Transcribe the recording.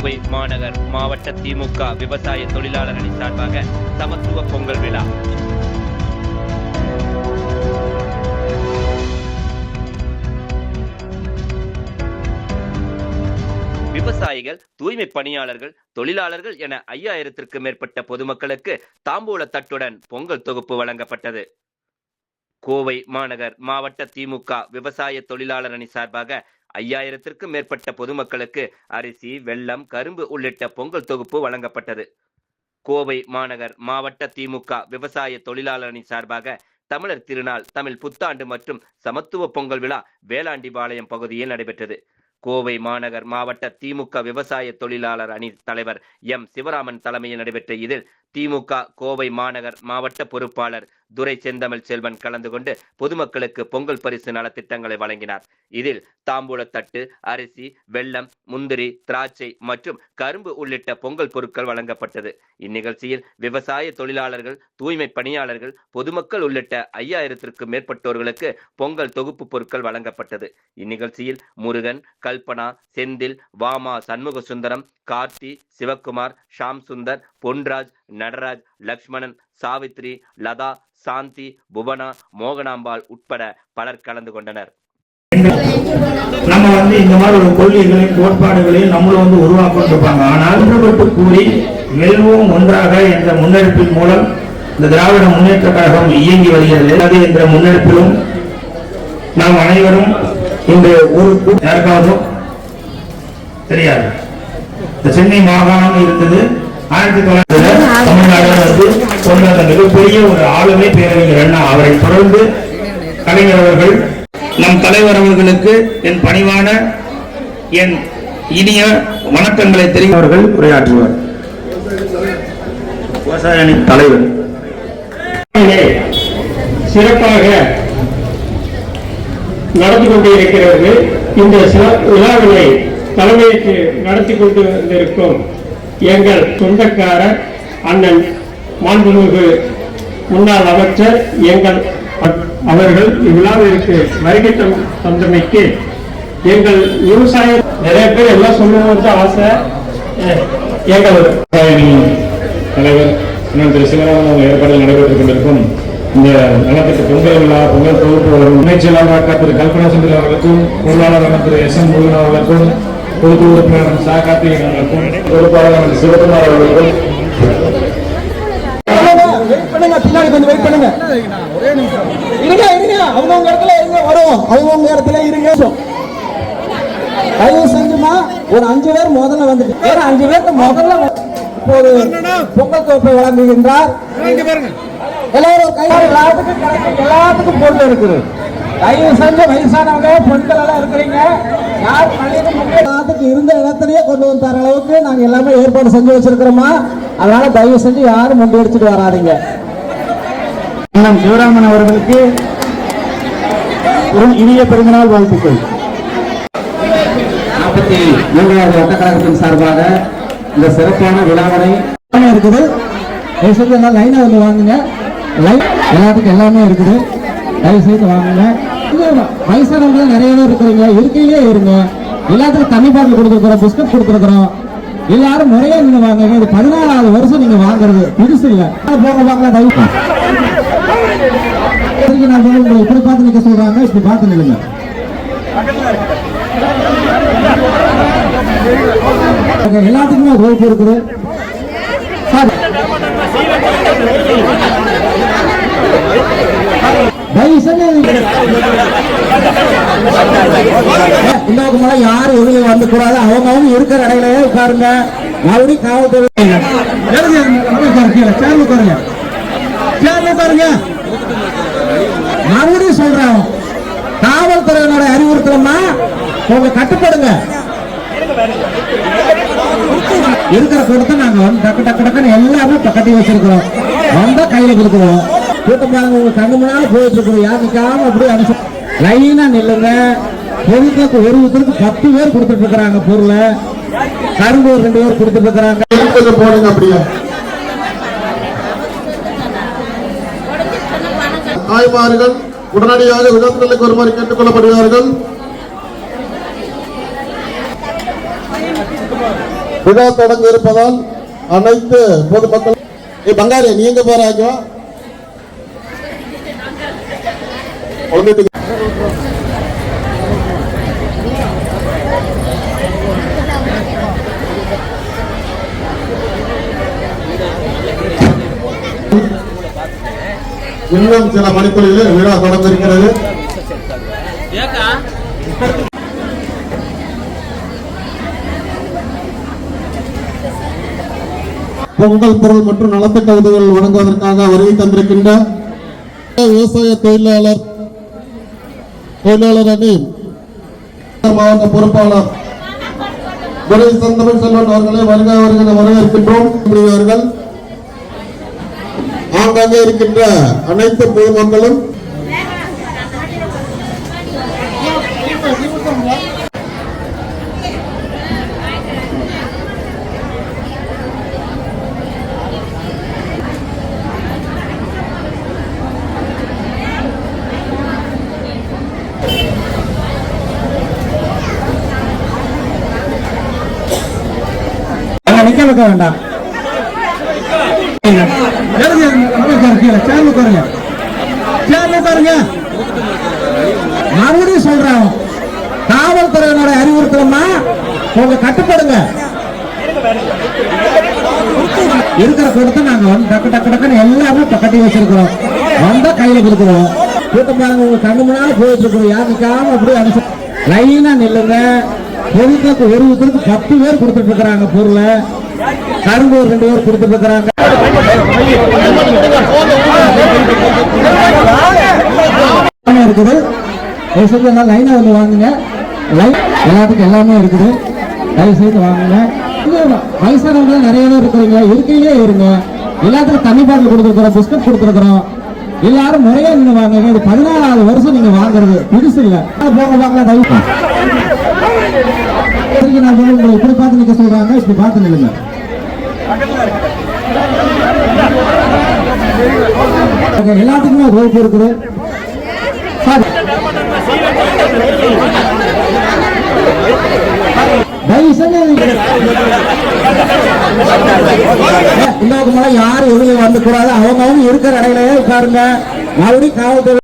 கோவை மாநகர் மாவட்ட திமுக விவசாய தொழிலாளர் அணி சார்பாக சமத்துவ பொங்கல் விழா. விவசாயிகள் தூய்மை பணியாளர்கள் தொழிலாளர்கள் என ஐயாயிரத்திற்கு மேற்பட்ட பொதுமக்களுக்கு தாம்பூல தட்டுடன் பொங்கல் தொகுப்பு வழங்கப்பட்டது. கோவை மாநகர் மாவட்ட திமுக விவசாய தொழிலாளர் அணி சார்பாக ஐயாயிரத்திற்கும் மேற்பட்ட பொதுமக்களுக்கு அரிசி வெள்ளம் கரும்பு உள்ளிட்ட பொங்கல் தொகுப்பு வழங்கப்பட்டது. கோவை மாநகர் மாவட்ட திமுக விவசாய தொழிலாளரணி சார்பாக தமிழர் திருநாள் தமிழ் புத்தாண்டு மற்றும் சமத்துவ பொங்கல் விழா வேளாண்டிபாளையம் பகுதியில் நடைபெற்றது. கோவை மாநகர் மாவட்ட திமுக விவசாய தொழிலாளர் அணி தலைவர் எம். சிவராமன் தலைமையில் நடைபெற்ற இதில் திமுக கோவை மாநகர் மாவட்ட பொறுப்பாளர் துரை செந்தமிழ் செல்வன் கலந்து கொண்டு பொதுமக்களுக்கு பொங்கல் பரிசு நலத்திட்டங்களை வழங்கினார். இதில் தாம்பூலத்தட்டு அரிசி வெள்ளம் முந்திரி திராட்சை மற்றும் கரும்பு உள்ளிட்ட பொங்கல் பொருட்கள் வழங்கப்பட்டது. இந்நிகழ்ச்சியில் விவசாய தொழிலாளர்கள் தூய்மை பணியாளர்கள் பொதுமக்கள் உள்ளிட்ட ஐயாயிரத்திற்கும் மேற்பட்டோர்களுக்கு பொங்கல் தொகுப்பு பொருட்கள் வழங்கப்பட்டது. இந்நிகழ்ச்சியில் முருகன் கல்பனா செந்தில் வாமா சண்முக சுந்தரம் கார்த்தி சிவக்குமார் ஷாம் சுந்தர் பொன்ராஜ் நடராஜ் லக்ஷ்மணன் சாவித்ரி லதா சாந்தி புவனா மோகனாம்பாள் உட்பட பலர் கலந்து கொண்டனர். நம்ம வந்து இந்த மாதிரி ஒரு கொள்கைகளையும் கோட்பாடுகளையும் நம்மளும் வந்து உருவாக்கிட்டு இருப்பாங்க ஆனால் ஒன்றுபட்டு கூறி வெல்வோம் ஒன்றாக என்ற முன்னெடுப்பின் மூலம் இந்த திராவிட முன்னேற்ற கழகம் இயங்கி வருகிறது. அது என்ற முன்னெடுப்பிலும் நாம் அனைவரும் இன்று ஒரு கூ- யாருக்காவதும் தெரியாது. இந்த சென்னை மாகாணம் இருந்தது ஆயிரத்தி தொள்ளாயிரத்தி தமிழ்நாடு வந்து கொண்ட அந்த மிகப்பெரிய ஒரு ஆளுமை பேரறிஞர் அண்ணா அவரை தொடர்ந்து கலைஞர் அவர்கள் நம் தலைவர் அவர்களுக்கு என் பணிவான என் இனிய வணக்கங்களை தெரிவித்தவர்கள் உரையாற்றுவார். விவசாய அணி தலைவர் சிறப்பாக நடந்து கொண்டிருக்கிறது இந்த விழாவினை தலைமையேற்று நடத்தி கொண்டு வந்திருக்கும் எங்கள் சொந்தக்காரர் அண்ணன் மாண்புமிகு முன்னாள் அமைச்சர் எங்கள் அவர்கள் இவ்விழாவிற்கு வருகை தந்தமைக்கு எங்கள் விவசாய நிறைய பேர் எல்லாம் சொல்லணும்னு ஆசை. எங்கள் தலைவர் அண்ணன் திரு சிவராமன் அவங்க ஏற்பாடுகள் நடைபெற்றுக் கொண்டிருக்கும் இந்த நலத்திட்ட பொங்கல் விழா பொங்கல் தொகுப்பு வரும். திரு கல்பனா சுந்தர் அவர்களுக்கும் பொருளாளரான திரு எஸ் எம் முருகன் அவர்களுக்கும் பொறுப்பு உறுப்பினர் சா. கார்த்திகேயன் அவர்களுக்கும் பொறுப்பாளரான சிவகுமார் அவர்களுக்கும் ஒரு அஞ்சு பேர் முதல்ல வந்துட்டு அஞ்சு பேருக்கு முதல்ல வந்து இப்போது பொங்கல் கோப்பை வழங்குகின்றார் எல்லாரும் கை எல்லாத்துக்கும் கிடைக்கும். எல்லாத்துக்கும் பொருள் இருக்குது. தயவு செஞ்சு வயசானவங்க பெண்கள் எல்லாம் இருக்கிறீங்க. யார் எல்லாத்துக்கும் இருந்த இடத்துலயே கொண்டு வந்து தர அளவுக்கு நாங்க எல்லாமே ஏற்பாடு செஞ்சு வச்சிருக்கிறோமா? அதனால தயவு செஞ்சு யாரும் முண்டி அடிச்சுட்டு வராதீங்க. சிவராமன் அவர்களுக்கு ஒரு இனிய பிறந்தநாள் வாழ்த்துக்கள். நாற்பத்தி மூன்றாவது வட்டக்கழகத்தின் சார்பாக இந்த சிறப்பான விழாவினை இருக்குது. தயவு செய்து எல்லாம் லைனா வந்து வாங்குங்க. லைன் எல்லாத்துக்கும் எல்லாமே இருக்குது. தயவு செய்து வாங்குங்க வயசானவங்க நிறைய பேர் இருக்கிறீங்க. இருக்கையிலே இருங்க. எல்லாத்துக்கும் தண்ணி பாட்டில் கொடுத்துருக்குறோம் பிஸ்கட் கொடுத்துருக்குறோம். எல்லாரும் முறையா நீங்க வாங்குங்க. இது பதினாலாவது வருஷம் நீங்க வாங்குறது. புதுசு இல்ல. போக வாங்கலாம் தயவு நான் சொல்ல உங்களை இப்படி பார்த்து நிக்க சொல்றாங்க. இப்படி பார்த்து நில்லுங்க. எல்லாத்துக்குமே ஒரு வகுப்பு இருக்குது. சார். இன்னொரு முறை யாரும் எதுவும் வந்து கூடாது அவங்க அவங்க இருக்கிற இடையிலேயே உட்காருங்க. மறுபடியும் காவல்துறை சேர்ந்து உட்காருங்க? சேர்ந்து உட்காருங்க மறுபடியும் சொல்றேன் காவல்துறையினோட அறிவுறுத்தலமா உங்க கட்டுப்படுங்க. இருக்கிற கூட்டத்தை நாங்க வந்து டக்கு டக்கு டக்குன்னு எல்லாமே கட்டி வச்சிருக்கிறோம். வந்தா கையில கொடுக்குறோம். கூட்டம் பாருங்க உங்க கண்ணு முன்னால போயிட்டு இருக்கிறோம் யார் நிக்காம அப்படியே அனுச லைனா நில்லுங்க. பொருளுக்கு ஒரு ஒருத்தருக்கு பத்து பேர் கொடுத்துட்டு இருக்கிறாங்க பொருளை. கரும்பு ஒரு ரெண்டு பேர் கொடுத்துட்டு இருக்கிறாங்க. போடுங்க அப்படியே. தாய்மார்கள் உடனடியாக விதத்திற்கு வருமாறு கேட்டுக் விழா தொடங்க இருப்பதால் அனைத்து பொதுமக்கள் ஏய் பங்காரி நீ எங்க போறாங்க இன்னும் சில மணித்துளிகளில் விழா தொடங்க பொங்கல் பொருள் மற்றும் நலத்திட்ட உதவிகள் வழங்குவதற்காக வருகை தந்திருக்கின்ற விவசாய தொழிலாளர் தொழிலாளர் அணி மாவட்ட பொறுப்பாளர் துரை சந்தமிழ் செல்வன் அவர்களை வருக வருகிற வரவேற்கின்றோம். ஆங்காங்கே இருக்கின்ற அனைத்து பொதுமக்களும் அங்க வேண்டாம் எழுதி, உட்காருங்க. உட்காருங்க. மறுபடியும் சொல்றேன் காவல்துறையினோட அறிவுறுத்தலமா உங்க கட்டுப்படுங்க இருக்கிற கொடுத்து நாங்க வந்து டக்கு டக்கு டக்குன்னு எல்லாமே இப்ப கட்டி வச்சிருக்கிறோம் வந்தா கையில கொடுக்குறோம் கூட்டம் பாருங்க உங்க கண்ணு முன்னால போயிட்டு இருக்கிறோம் யாருக்காம அப்படியே அனுச லைனா நில்லுங்க பொதுக்கு ஒரு ஒருத்தருக்கு பத்து பேர் கொடுத்துட்டு இருக்கிறாங்க பொருளை கரும்பு ஒரு ரெண்டு பேர் கொடுத்துட்டு இருக்கிறாங்க இருக்குது. தயவு செஞ்சு எல்லாம் லைனா வந்து வாங்குங்க. லைன் எல்லாத்துக்கும் எல்லாமே இருக்குது. தயவு செய்து வாங்குங்க வயசானவங்க நிறைய பேர் இருக்கிறீங்க. இருக்கையிலே இருங்க. எல்லாத்துக்கும் தண்ணி பாட்டில் கொடுத்துருக்குறோம் பிஸ்கட் கொடுத்துருக்குறோம். எல்லாரும் முறையா நின்று வாங்குங்க. இது பதினாலாவது வருஷம் நீங்க வாங்குறது. புதுசு இல்ல. போங்க பார்க்கலாம் தயவு சரிங்க, நான் உங்களுக்கு இப்படி பார்த்து நிக்க சொல்றாங்க. இப்படி பார்த்து நில்லுங்க. எல்லாத்துக்குமே ரோப்பு இருக்குது. சார். இன்னொரு மேல யாரும் எதுவும் வந்து கூடாது. அவங்க அவங்க இருக்கிற இடையிலே பாருங்க மறுபடியும் காவல்துறை